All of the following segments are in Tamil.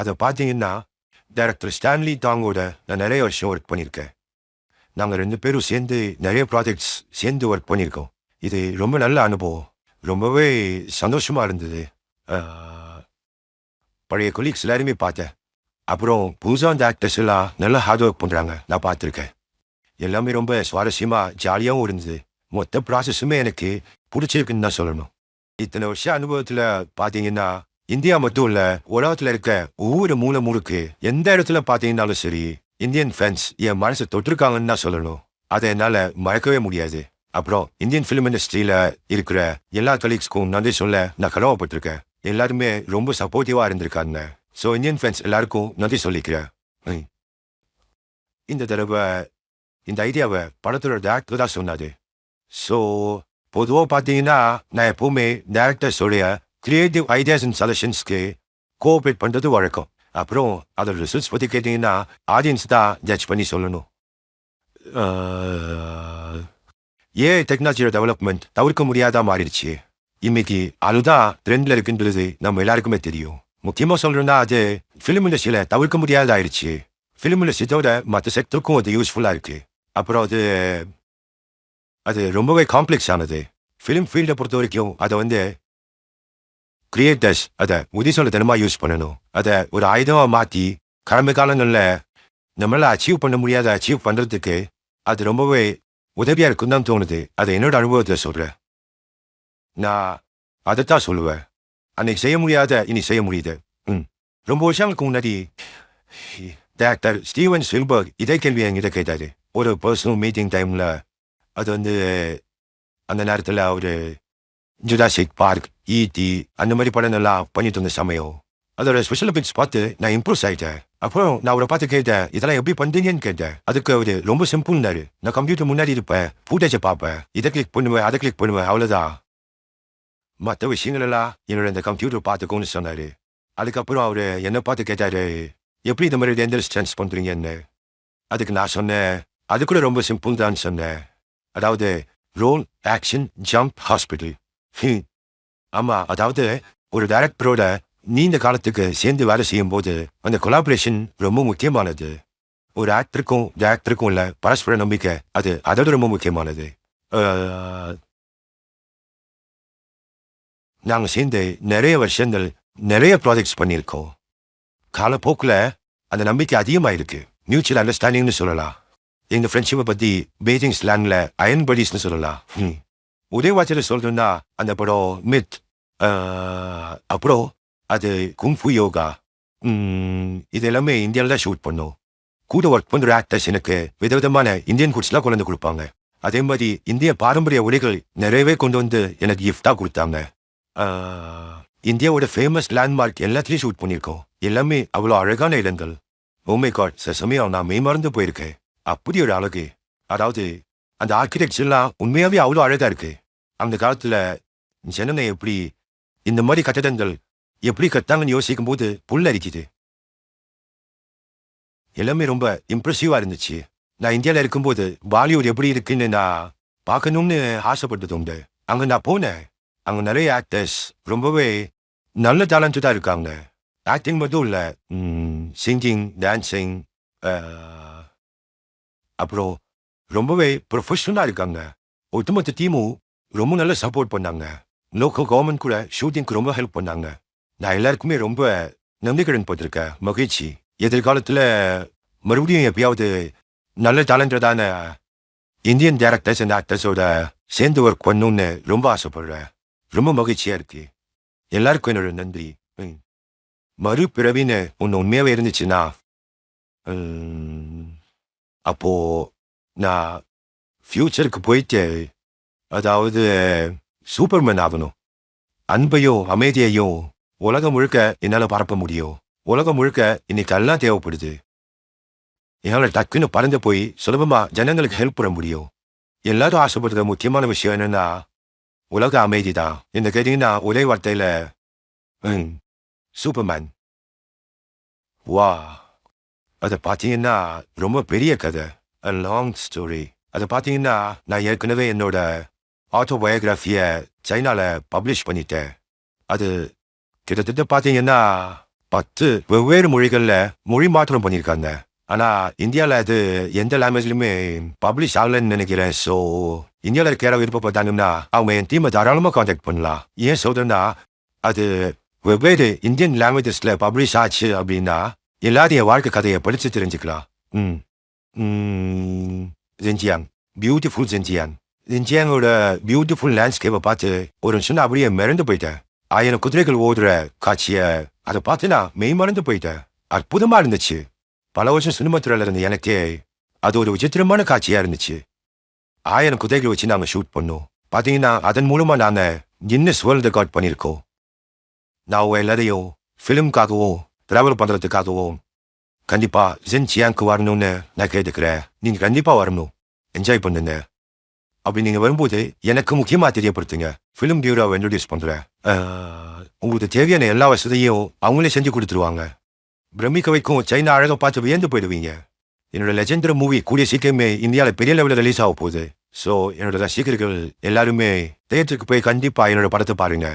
அதை பார்த்தீங்கன்னா டைரக்டர் ஸ்டான்லி தாங்கோட நான் நிறைய வருஷம் ஒர்க் பண்ணியிருக்கேன் நாங்கள் ரெண்டு பேரும் சேர்ந்து நிறைய ப்ராஜெக்ட்ஸ் சேர்ந்து ஒர்க் பண்ணியிருக்கோம் இது ரொம்ப நல்ல அனுபவம். ரொம்பவே சந்தோஷமாக இருந்தது. பழைய கொலீக்ஸ் எல்லாருமே பார்த்தேன். அப்புறம் புதுசாக அந்த ஆக்டர்ஸ் எல்லாம் நல்லா ஹார்ட் ஒர்க் பண்ணுறாங்க நான் பார்த்துருக்கேன். எல்லாமே ரொம்ப சுவாரஸ்யமாக ஜாலியாகவும் இருந்தது. மொத்த ப்ராசஸுமே எனக்கு பிடிச்சிருக்குன்னு தான் சொல்லணும். இத்தனை வருஷம் அனுபவத்தில் பார்த்தீங்கன்னா இந்தியா மட்டும் இல்ல உலகத்துல இருக்க ஒவ்வொரு மூல முழுக்கு எந்த இடத்துல பார்த்தீங்கன்னாலும் சரி இந்தியன் ஃபேன்ஸ் என் மனசை தொட்டிருக்காங்கன்னு தான் சொல்லணும். அதை என்னால் மறக்கவே முடியாது. அப்புறம் இந்தியன் ஃபிலிம் இண்டஸ்ட்ரியில இருக்கிற எல்லா கலீக்ஸ்க்கும் நன்றி சொல்ல நான் கடமைப்பட்டிருக்கேன். எல்லாருமே ரொம்ப சப்போர்ட்டிவா இருந்திருக்காங்க. ஸோ இந்தியன் ஃபேன்ஸ் எல்லாருக்கும் நன்றி சொல்லிக்கிறேன். ம். இந்த தடவை இந்த ஐடியாவை படத்தோட டேரக்டர் தான் சொன்னாது ஸோ பொதுவாக பார்த்தீங்கன்னா நான் எப்பவுமே டேரக்டர்ஸோடைய கிரியேட்டிவ் ஐடியாஸ் அண்ட் சஜஷன்ஸ்க்கு கோஆப்ரேட் பண்ணுறது வழக்கம். அப்புறம் அதோட ரிசல்ட்ஸ் பற்றி கேட்டிங்கன்னா ஆடியன்ஸ் தான் ஜட்ஜ் பண்ணி சொல்லணும். ஆஹ், ஏஐ டெக்னாலஜியோட டெவலப்மெண்ட் தவிர்க்க முடியாதா மாறிடுச்சு. இன்னைக்கு அதுதான் ட்ரெண்டில் இருக்குன்றது நம்ம எல்லாருக்குமே தெரியும். முக்கியமாக சொல்றேன்னா அது ஃபிலிம் இண்டஸ்ட்ரியில் தவிர்க்க முடியாதாயிருச்சு ஃபிலிம் இண்டஸ்ட்ரியோட மற்ற செக்டருக்கும் அது யூஸ்ஃபுல்லாக இருக்குது அப்புறம் அது அது ரொம்பவே காம்ப்ளெக்ஸ் ஆனது. ஃபிலிம் ஃபீல்டை பொறுத்த வரைக்கும் அதை வந்து கிரியேட்டர்ஸ் அதை உதிசொல்ல தினமாக யூஸ் பண்ணணும். அதை ஒரு ஆயுதமாக மாற்றி கடமை காலங்களில் நம்மளால் அச்சீவ் பண்ண முடியாத அச்சீவ் பண்ணுறதுக்கு அது ரொம்பவே உதவியாக இருக்குன்னு தான் தோணுது. அதை என்னோட அனுபவத்தை சொல்கிறேன் நான் அதைத்தான் சொல்லுவேன். அன்னைக்கு செய்ய முடியாத இனி செய்ய முடியுது. ம். ரொம்ப வருஷங்களுக்கு முன்னாடி டாக்டர் ஸ்டீவன் சில்பர்க் இதே கேள்வி என்கிட்ட கேட்டார். ஒரு பர்சனல் மீட்டிங் டைமில் அது வந்து அந்த நேரத்தில் அவர் ஜுடாசிக் பார்க் இடி அந்த மாதிரி படம் எல்லாம் பண்ணிட்டு இருந்த சமயம் அதோட ஸ்பெஷல் எஃபெக்ட்ஸ் பார்த்து நான் இம்ப்ரூவ் ஆயிட்டேன் அப்புறம் நான் அவரை பார்த்து கேட்டேன் இதெல்லாம் எப்படி பண்ணுறீங்கன்னு கேட்டேன் அதுக்கு அவரு ரொம்ப சிம்பிள்னாரு நான் கம்ப்யூட்டர் முன்னாடி இருப்பேன் ஃபூட்டேஜை பார்ப்பேன் இதை கிளிக் பண்ணுவேன் அதை கிளிக் பண்ணுவேன் அவ்வளோதான் மற்ற விஷயங்கள் எல்லாம் என்னோட இந்த கம்ப்யூட்டர் பார்த்துக்கோன்னு சொன்னாரு அதுக்கப்புறம் அவரு என்னை பார்த்து கேட்டாரு எப்படி இந்த மாதிரி டெண்டல் ஸ்டன்ஸ் பண்ணுறீங்கன்னு அதுக்கு நான் சொன்னேன் அது கூட ரொம்ப சிம்பிள் தான் சொன்னேன் அதாவது ரோல் ஆக்ஷன் ஜம்ப் ஹாஸ்பிட்டல் ஆமா அதாவது ஒரு டைரக்டரோட நீண்ட காலத்துக்கு சேர்ந்து வேலை செய்யும் போது அந்த கொலாபரேஷன் ரொம்ப முக்கியமானது. ஒரு ஆக்டருக்கும் டேரக்டருக்கும் உள்ள பரஸ்பர நம்பிக்கை அது அதோட ரொம்ப முக்கியமானது. நாங்கள் சேர்ந்து நிறைய வருஷங்கள் நிறைய ப்ராஜெக்ட்ஸ் பண்ணியிருக்கோம். காலப்போக்கில் அந்த நம்பிக்கை அதிகமாயிருக்கு. மியூச்சுவல் அண்டர்ஸ்டாண்டிங்னு சொல்லலாம். எங்கள் ஃப்ரெண்ட்ஷிப்பை பற்றி பீஜிங் ஸ்லாங்கில் அயன் படிஸ்னு சொல்லலாம். ம். ஒரே வார்த்தையில சொல்லணும்னா அந்த படம் மித் ஆஹ், அப்புறம் அது குங்ஃபு யோகா ம், இது எல்லாமே இந்தியாவில் தான் ஷூட் பண்ணோம் கூட ஒர்க் பண்ற ஆக்டர்ஸ் எனக்கு விதவிதமான இந்தியன் குட்ஸ்லாம் கொண்டு வந்து கொடுப்பாங்க அதே மாதிரி இந்திய பாரம்பரிய உடைகள் நிறையவே கொண்டு வந்து எனக்கு gift-ஆ கொடுத்தாங்க இந்தியாவோட ஃபேமஸ் லேண்ட்மார்க் எல்லாத்துலயும் ஷூட் பண்ணியிருக்கோம் எல்லாமே அவ்வளோ அழகான இடங்கள் ஓமை காட் சில சமயம் நான் மெய்மறந்து போயிருக்கேன் அப்படி ஒரு அழகு அதாவது அந்த ஆர்கிடெக்ட்ஸ் எல்லாம் உண்மையாவே அவ்வளோ அழகா இருக்கு அந்த காலத்துல ஜனங்க எப்படி இந்த மாதிரி கட்டடங்கள் எப்படி கட்டாங்கன்னு யோசிக்கும் போது புல் அரிக்குது. எல்லாமே ரொம்ப இம்ப்ரெசிவா இருந்துச்சு. நான் இந்தியால இருக்கும்போது பாலிவுட் எப்படி இருக்குன்னு நான் பார்க்கணும்னு ஆசைப்பட்டது உண்டு. அங்க நான் போனேன். அங்க நிறைய ஆக்டர்ஸ் ரொம்பவே நல்ல டேலண்டடா இருக்காங்க. ஆக்டிங் மட்டும் இல்ல சிங்கிங் டான்சிங் அப்புறம் ரொம்பவே ப்ரொஃபஷனலாக இருக்காங்க. ஒட்டுமொத்த டீமும் ரொம்ப நல்லா சப்போர்ட் பண்ணாங்க. லோக்கல் கவர்மெண்ட் கூட ஷூட்டிங்க்கு ரொம்ப ஹெல்ப் பண்ணாங்க. நான் எல்லாருக்குமே ரொம்ப நம்பிக்கைடன் போட்டிருக்கேன் மகிழ்ச்சி. எதிர்காலத்தில் மறுபடியும் எப்பயாவது நல்ல டேலண்டடான இந்தியன் டேரக்டர்ஸ் அண்ட் ஆக்டர்ஸோட சேர்ந்து ஒர்க் பண்ணணும்னு ரொம்ப ஆசைப்படுறேன். ரொம்ப மகிழ்ச்சியாக இருக்கு. எல்லாருக்கும் என்னோட நன்றி. ம். மறுபிறவின்னு ஒன்று உண்மையாகவே இருந்துச்சுன்னா ம், அப்போ நான் ஃப்யூச்சருக்கு போயிட்டு அதாவது சூப்பர்மேன் ஆகணும். அன்பையும் அமைதியையும் உலகம் முழுக்க என்னால் பரப்ப முடியும் உலகம் முழுக்க இன்னைக்கு எல்லாம் தேவைப்படுது. என்னால் டக்குன்னு பறந்து போய் சுலபமாக ஜனங்களுக்கு ஹெல்ப் பண்ண முடியும் எல்லாரும் ஆசைப்படுற முக்கியமான விஷயம் என்னன்னா உலக அமைதி தான் இந்த கேட்டீங்கன்னா ஒரே வார்த்தையில் ம், சூப்பர்மேன். வா. அதை பார்த்தீங்கன்னா ரொம்ப பெரிய கதை. அ லாங் ஸ்டோரி அதை பார்த்தீங்கன்னா நான் ஏற்கனவே என்னோட ஆட்டோபயோகிராஃபியை சைனாவில் பப்ளிஷ் பண்ணிட்டேன் அது கிட்டத்தட்ட பார்த்தீங்கன்னா பத்து வெவ்வேறு மொழிகளில் மொழி மாற்றம் பண்ணியிருக்காங்க. ஆனால் இந்தியாவில் அது எந்த லாங்குவேஜ்லையுமே பப்ளிஷ் ஆகலன்னு நினைக்கிறேன். ஸோ இந்தியாவில் இருக்கிற விருப்பப்பட்டாங்கன்னா அவங்க என் டீமை தாராளமாக காண்டாக்ட் பண்ணலாம். ஏன் சொல்கிறேன்னா அது வெவ்வேறு இந்தியன் லாங்குவேஜஸில் பப்ளிஷ் ஆச்சு அப்படின்னா எல்லாத்தையும் என் வாழ்க்கை கதையை படித்து தெரிஞ்சுக்கலாம். ம். ம். ஜெஞ்சியாங் பியூட்டிஃபுல் ஜெஞ்சியாங் ஜெஞ்சியாங்கோட பியூட்டிஃபுல் லேண்ட்ஸ்கேப்பை பார்த்து ஒரு நிமிஷம் அப்படியே மிரண்டு போயிட்டேன் ஆயிரம் குதிரைகள் ஓடுற காட்சிய அதை பார்த்து நான் மெய் மறந்து போயிட்டேன் அற்புதமா இருந்துச்சு பல வருஷம் சினிமா துறையில் இருந்த எனக்கே அது ஒரு விசித்திரமான காட்சியா இருந்துச்சு ஆயிரம் குதிரைகள் வச்சு நாங்கள் ஷூட் பண்ணோம் பார்த்தீங்கன்னா அதன் மூலமா நாங்கள் கின்னஸ் வேர்ல்டு ரெக்கார்ட் பண்ணியிருக்கோம் நான் உங்க எல்லாரையும் ஃபிலிம்காகவும் டிராவல் பண்றதுக்காகவும் கண்டிப்பா ஜென் சியாங்க்கு வரணும்னு நான் கேட்டுக்கிறேன் நீங்க கண்டிப்பா வரணும் என்ஜாய் பண்ணுங்க அப்படி நீங்க வரும்போது எனக்கு முக்கியமா தெரியப்படுத்துங்க. ஃபிலிம் பியூரோவை இன்ட்ரடியூஸ் பண்றேன். உங்களுக்கு தேவையான எல்லா வசதியும் அவங்களே செஞ்சு கொடுத்துருவாங்க. பிரமிக்க வைக்கும் சைனா அழகை பார்த்து வியந்து போயிடுவீங்க. என்னோட லெஜெண்டர் மூவி கூடிய சீக்கிரமே இந்தியாவில் பெரிய லெவலில் ரிலீஸ் ஆக போகுது. ஸோ என்னோட ரசிகர்கள் எல்லாருமே தேட்டருக்கு போய் கண்டிப்பாக என்னோட படத்தை பாருங்க.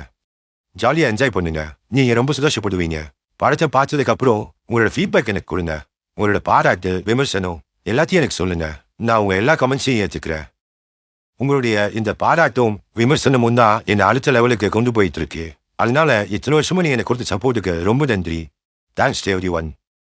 ஜாலியாக என்ஜாய் பண்ணுங்க. நீங்கள் ரொம்ப சந்தோஷப்படுவீங்க. படத்தை பார்த்ததுக்கப்புறம் உங்களோட ஃபீட்பேக் எனக்கு கொடுங்க. உங்களோட பாராட்டு விமர்சனம் எல்லாத்தையும் எனக்கு சொல்லுங்க. நான் உங்கள் எல்லா கமெண்ட்ஸையும் ஏற்றுக்கிறேன் உங்களுடைய இந்த பாராட்டும் விமர்சனமும் தான் என்னை அடுத்த லெவலுக்கு கொண்டு போயிட்டு இருக்கு. அதனால இத்தனை வருஷமும் நீ என்னை கொடுத்த சப்போர்ட்டுக்கு ரொம்ப நன்றி. Thanks every one